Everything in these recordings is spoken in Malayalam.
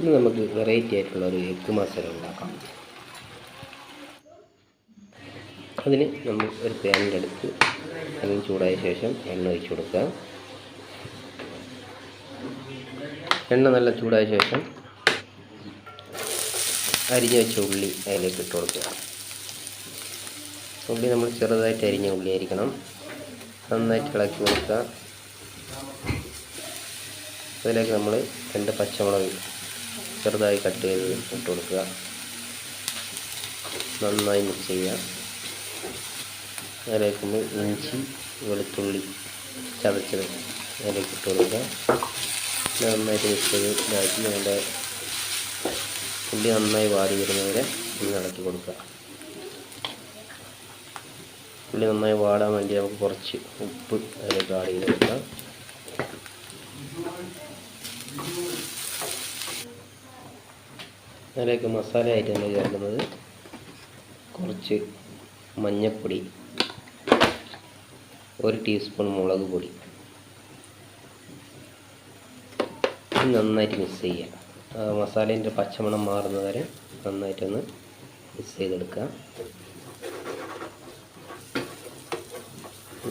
ഇന്ന് നമുക്ക് വെറൈറ്റി ആയിട്ടുള്ള ഒരു എഗ്ഗ് മസാല ഉണ്ടാക്കാം. അതിന് നമ്മൾ ഒരു പാനിന്റെ അടുത്ത് എണ്ണ ചൂടായ ശേഷം എണ്ണ ഒഴിച്ച് കൊടുക്കുക. എണ്ണ നല്ല ചൂടായ ശേഷം അരിഞ്ഞു വെച്ച ഉള്ളി അതിലേക്ക് ഇട്ട് കൊടുക്കുക. ഉള്ളി നമ്മൾ ചെറുതായിട്ട് അരിഞ്ഞ ഉള്ളി ആയിരിക്കണം. നന്നായിട്ട് ഇളക്കി കൊടുക്കുക. അതിലേക്ക് നമ്മൾ രണ്ട് പച്ചമുളക് ചെറുതായി കട്ട് ചെയ്ത് ഇട്ട് കൊടുക്കുക. നന്നായി മിക്സ് ചെയ്യുക. അതിലേക്ക് ഇഞ്ചി വെളുത്തുള്ളി ചതച്ചത് അതിലേക്ക് ഇട്ട് കൊടുക്കുക. നന്നായിട്ട് മിക്സ് ചെയ്ത് ഇതാക്കി നമ്മുടെ ഉള്ളി നന്നായി വാടി വരുന്നവരെ ഒന്ന് ഇളക്കി കൊടുക്കുക. ഉള്ളി നന്നായി വാടാൻ വേണ്ടി നമുക്ക് കുറച്ച് ഉപ്പ് അതിലേക്ക് ആഡ് ചെയ്ത് കൊടുക്കാം. അതിലേക്ക് മസാല ആയിട്ട് ചേർക്കുന്നത് കുറച്ച് മഞ്ഞൾപ്പൊടി ഒരു ടീസ്പൂൺ മുളക് പൊടി. നന്നായിട്ട് മിക്സ് ചെയ്യുക. മസാലേന്റെ പച്ചമണം മാറുന്നത് വരെ നന്നായിട്ടൊന്ന് മിക്സ് ചെയ്തെടുക്കുക.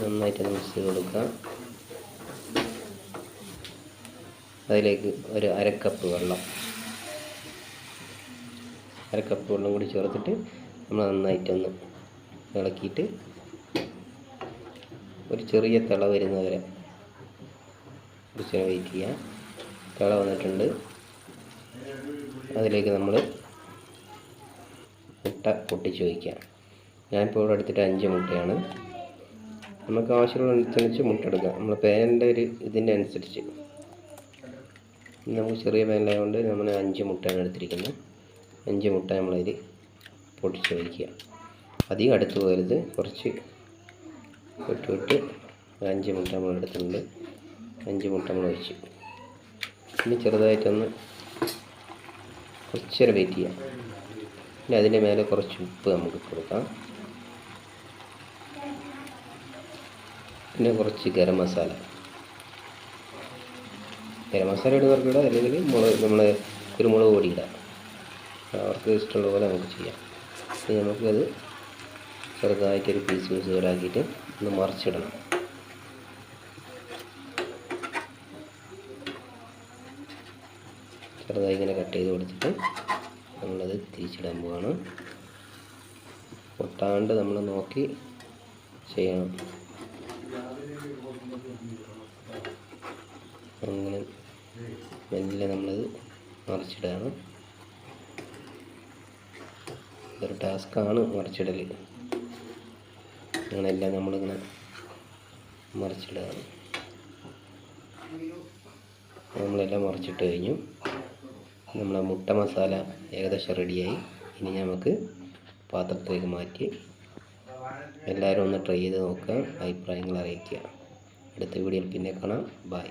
നന്നായിട്ടൊന്ന് മിക്സ് ചെയ്ത് കൊടുക്കുക അതിലേക്ക് ഒരു അരക്കപ്പ് വെള്ളം അരക്കപ്പ് വെള്ളം കൂടി ചേർത്തിട്ട് നമ്മൾ നന്നായിട്ടൊന്ന് ഇളക്കിയിട്ട് ഒരു ചെറിയ തിള വരുന്നവരെ കുറച്ച് വെയിറ്റ് ചെയ്യാം. തിള വന്നിട്ടുണ്ട്. അതിലേക്ക് നമ്മൾ മുട്ട പൊട്ടിച്ച് വയ്ക്കുക ഞാനിപ്പോൾ ഇവിടെ എടുത്തിട്ട് അഞ്ച് മുട്ടയാണ്. നമുക്ക് ആവശ്യമുള്ള ആവശ്യമുള്ളതനുസരിച്ച് മുട്ട എടുക്കാം. നമ്മൾ പേനിന്റെ ഒരു ഇതിന്റെ അനുസരിച്ച്. നമുക്ക് ചെറിയ പാനിലായതുകൊണ്ട് നമ്മൾ അഞ്ച് മുട്ടയാണ് എടുത്തിരിക്കുന്നത്. അഞ്ച് മുട്ട നമ്മളതിൽ പൊട്ടിച്ച് വയ്ക്കുക അധികം അടുത്ത് പോകരുത്. കുറച്ച് വിട്ട് വിട്ട് അഞ്ച് മുട്ട നമ്മൾ എടുത്തിട്ടുണ്ട്. അഞ്ച് മുട്ട നമ്മൾ വെച്ച് പിന്നെ ചെറുതായിട്ടൊന്ന് കുറച്ച് നേരം വെയിറ്റ് ചെയ്യാം പിന്നെ അതിന്റെ മേലെ കുറച്ച് ഉപ്പ് നമുക്ക് കൊടുക്കാം. പിന്നെ കുറച്ച് ഗരം മസാല. ഗരം മസാല ഇടുന്നവർക്ക് ഇടാം അല്ലെങ്കിൽ മുളക് നമ്മൾ കുരുമുളക് പൊടി ഇടാം. അവർക്ക് ഇഷ്ടമുള്ള പോലെ നമുക്ക് ചെയ്യാം. ഇനി നമുക്കത് ചെറുതായിട്ടൊരു പീസ് പീസ് പോലാക്കിയിട്ട് ഒന്ന് മറിച്ചിടണം. ചെറുതായി ഇങ്ങനെ കട്ട് ചെയ്ത് കൊടുത്തിട്ട് നമ്മളത് തിരിച്ചിടാൻ പോവാണ്. പൊട്ടാണ്ട് നമ്മൾ നോക്കി ചെയ്യണം. അങ്ങനെ മെല്ലെ നമ്മളത് മറിച്ചിടുകയാണ്. ഇതൊരു ടാസ്ക്കാണ് മറിച്ചിടൽ അങ്ങനെയെല്ലാം നമ്മളിങ്ങനെ മറിച്ചിടുകയാണ് നമ്മളെല്ലാം മറിച്ചിട്ട് കഴിഞ്ഞു. നമ്മളെ മുട്ട മസാല ഏകദേശം റെഡിയായി. ഇനി നമുക്ക് പാത്രത്തിലേക്ക് മാറ്റി എല്ലാവരും ഒന്ന് ട്രൈ ചെയ്ത് നോക്കുക അഭിപ്രായങ്ങൾ അറിയിക്കുക. അടുത്ത വീഡിയോയിൽ പിന്നെ കാണാം. ബൈ.